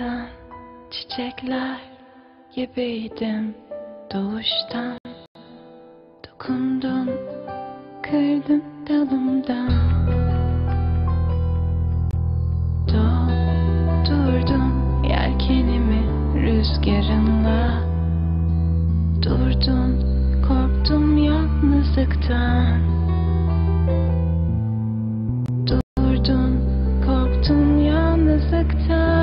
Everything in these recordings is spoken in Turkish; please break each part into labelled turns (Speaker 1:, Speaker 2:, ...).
Speaker 1: Ben çiçekler gibiydim doğuştan. Dokundun, kırdın dalımdan. Doldurdun yelkenimi rüzgarınla Durdun, korktum yalnızlıktan. Durdun, korktum yalnızlıktan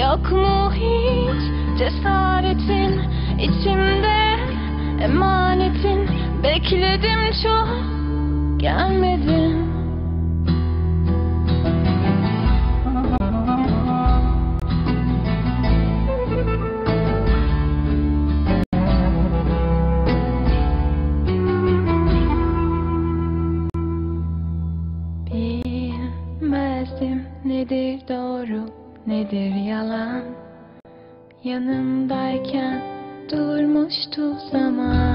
Speaker 1: Yok mu hiç cesaretin? İçimde emanetin. Bekledim çok gelmedin Bilmezdim nedir doğru nedir yalan? Yanımdayken durmuştu zaman